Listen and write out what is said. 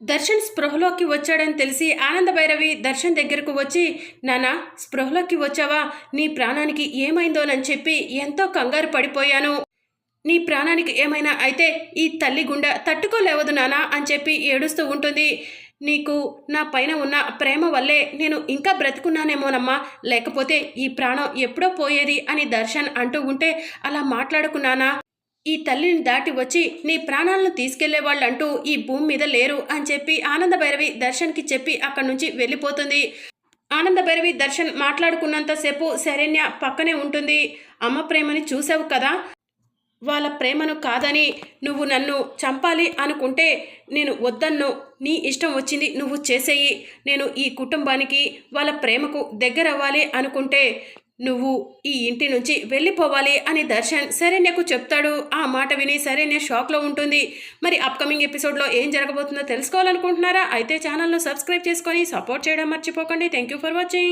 దర్శన్ స్పృహలోకి వచ్చాడని తెలిసి ఆనంద భైరవి దర్శన్ దగ్గరకు వచ్చి నానా స్పృహలోకి వచ్చావా? నీ ప్రాణానికి ఏమైందోనని చెప్పి ఎంతో కంగారు పడిపోయాను. నీ ప్రాణానికి ఏమైనా అయితే ఈ తల్లి గుండె తట్టుకోలేవదు నానా అని చెప్పి ఏడుస్తూ ఉంటుంది. నీకు నా పైన ఉన్న ప్రేమ వల్లే నేను ఇంకా బ్రతుకున్నానేమోనమ్మా. లేకపోతే ఈ ప్రాణం ఎప్పుడో పోయేది అని దర్శన్ అంటూ ఉంటే అలా మాట్లాడుకున్నానా ఈ తల్లిని దాటి వచ్చి నీ ప్రాణాలను తీసుకెళ్ళే వాళ్ళంటూ ఈ భూమి మీద లేరు అని చెప్పి ఆనంద భైరవి దర్శన్కి చెప్పి అక్కడి నుంచి వెళ్ళిపోతుంది. ఆనంద భైరవి దర్శన్ మాట్లాడుకున్నంతసేపు శరణ్య పక్కనే ఉంటుంది. అమ్మ ప్రేమని చూసావు కదా? వాళ్ళ ప్రేమను కాదని నువ్వు నన్ను చంపాలి అనుకుంటే నేను వద్దన్ను. నీ ఇష్టం వచ్చింది నువ్వు చేసేయి. నేను ఈ కుటుంబానికి వాళ్ళ ప్రేమకు దగ్గరవ్వాలి అనుకుంటే నువ్వు ఈ ఇంటి నుంచి వెళ్ళిపోవాలి అని దర్శన్ శరణ్యకు చెప్తాడు. ఆ మాట విని శరణ్య షాక్లో ఉంటుంది. మరి అప్కమింగ్ ఎపిసోడ్లో ఏం జరగబోతుందో తెలుసుకోవాలనుకుంటున్నారా? అయితే ఛానల్ను సబ్స్క్రైబ్ చేసుకొని సపోర్ట్ చేయడం మర్చిపోకండి. Thank you for watching.